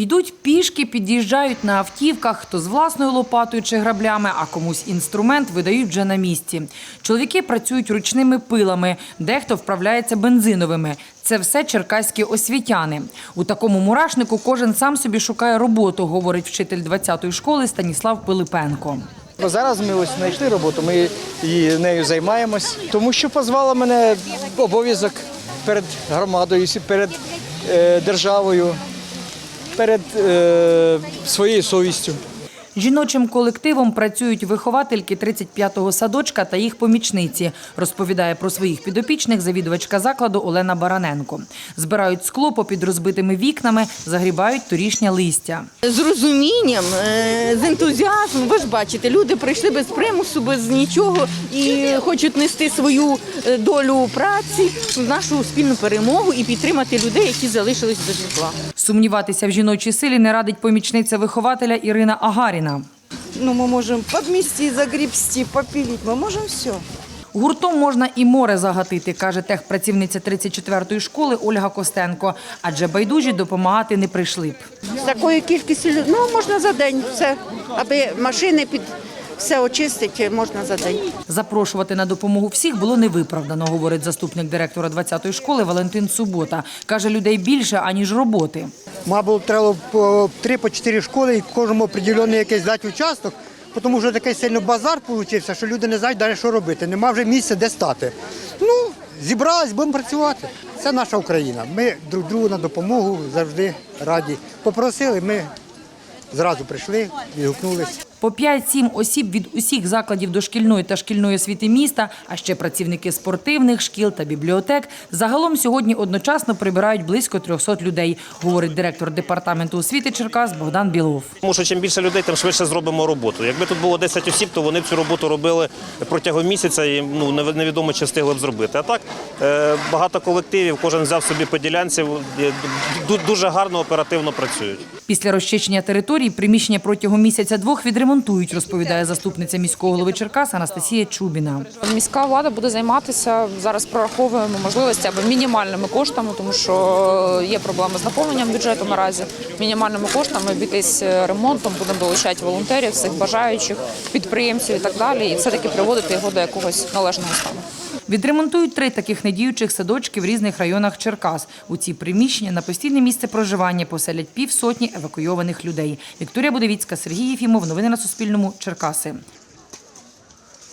Йдуть пішки, під'їжджають на автівках, хто з власною лопатою чи граблями, а комусь інструмент видають вже на місці. Чоловіки працюють ручними пилами, дехто вправляється бензиновими. Це все черкаські освітяни. У такому мурашнику кожен сам собі шукає роботу, говорить вчитель 20-ї школи Станіслав Пилипенко. Ну, Зараз ми ось знайшли роботу, ми і нею займаємось, тому що позвала мене обов'язок перед громадою, перед е, державою, перед е, своєю совістю. Жіночим колективом працюють виховательки 35-го садочка та їх помічниці, розповідає про своїх підопічних завідувачка закладу Олена Бараненко. Збирають скло попід розбитими вікнами, загрібають торішнє листя. З розумінням, е, з ентузіазмом. Ви ж бачите, люди прийшли без примусу, без нічого і хочуть нести свою е, долю праці нашу спільну перемогу і підтримати людей, які залишились без житла. Сумніватися в жіночій силі не радить помічниця вихователя Ірина Агаріна. Ну, Ми можемо підмісти, загрібсти, попілити, ми можемо все. Гуртом можна і море загатити, каже техпрацівниця 34-ї школи Ольга Костенко. Адже байдужі допомагати не прийшли б. З такою кількістю ну можна за день все, аби машини під все очистити, можна за день. Запрошувати на допомогу всіх було невиправдано, говорить заступник директора 20-ї школи Валентин Субота. Каже, людей більше, аніж роботи. Мабуть, треба по три по чотири школи і кожному определений якийсь дати участок, тому що такий сильний базар вийшов, що люди не знають далі, що робити. Нема вже місця, де стати. Ну, зібрались, будемо працювати. Це наша Україна. Ми друг другу на допомогу завжди раді. Попросили, ми зразу прийшли, відгукнулись. По 5-7 осіб від усіх закладів дошкільної та шкільної освіти міста, а ще працівники спортивних шкіл та бібліотек. Загалом сьогодні одночасно прибирають близько 300 людей, говорить директор департаменту освіти Черкас Богдан Білов. Тому що чим більше людей, тим швидше зробимо роботу. Якби тут було 10 осіб, то вони б цю роботу робили протягом місяця і ну нев- невідомо чи встигли б зробити. А так е, багато колективів, кожен взяв собі по ділянці, дуже гарно оперативно працюють. Після розчищення територій приміщення протягом місяця-двох відремонтують, розповідає заступниця міського голови Черкас Анастасія Чубіна. Міська влада буде займатися зараз. Прораховуємо можливості або мінімальними коштами, тому що є проблеми з наповненням бюджету наразі. Мінімальними коштами обійтись ремонтом, будемо долучати волонтерів, всіх бажаючих, підприємців і так далі, і все таки приводити його до якогось належного стану. Відремонтують три таких недіючих садочки в різних районах Черкас. У ці приміщення на постійне місце проживання поселять півсотні евакуйованих людей. Вікторія Будовіцька, Сергій Єфімов. Новини на Суспільному. Черкаси.